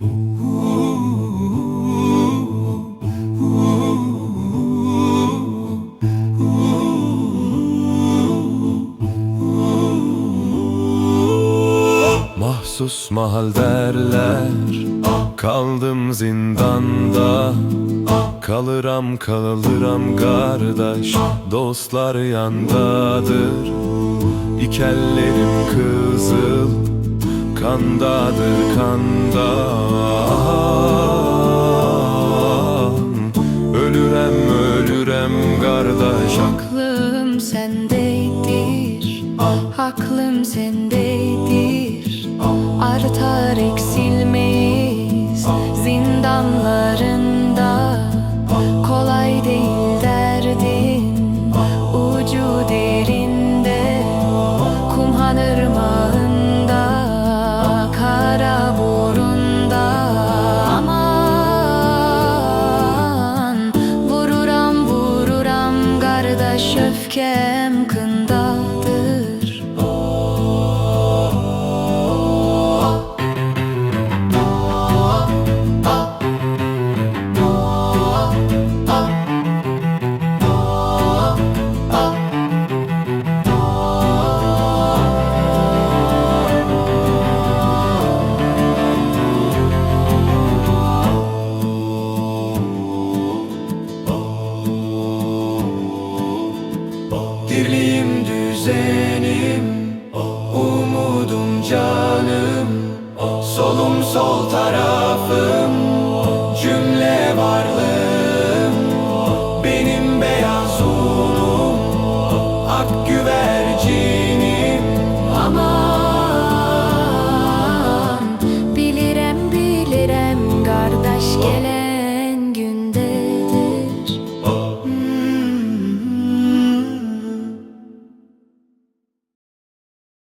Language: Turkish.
Mahsus mahal derler Kaldım zindanda. Kalıram kalıram kardeş Dostlar yandadır. İkellerim kızıl Kandadır kanda. Ölürem ölürem kardeş. Aklım sendeydir. Aklım sendeydir. Artar eksilmeyiz Kardeş öfkem Dirliğim düzenim. Umudum canım. Solum sol tarafım. Cümle varlığım. Benim beyaz unum Ak güvercinim Aman Bilirem bilirem Kardeş gele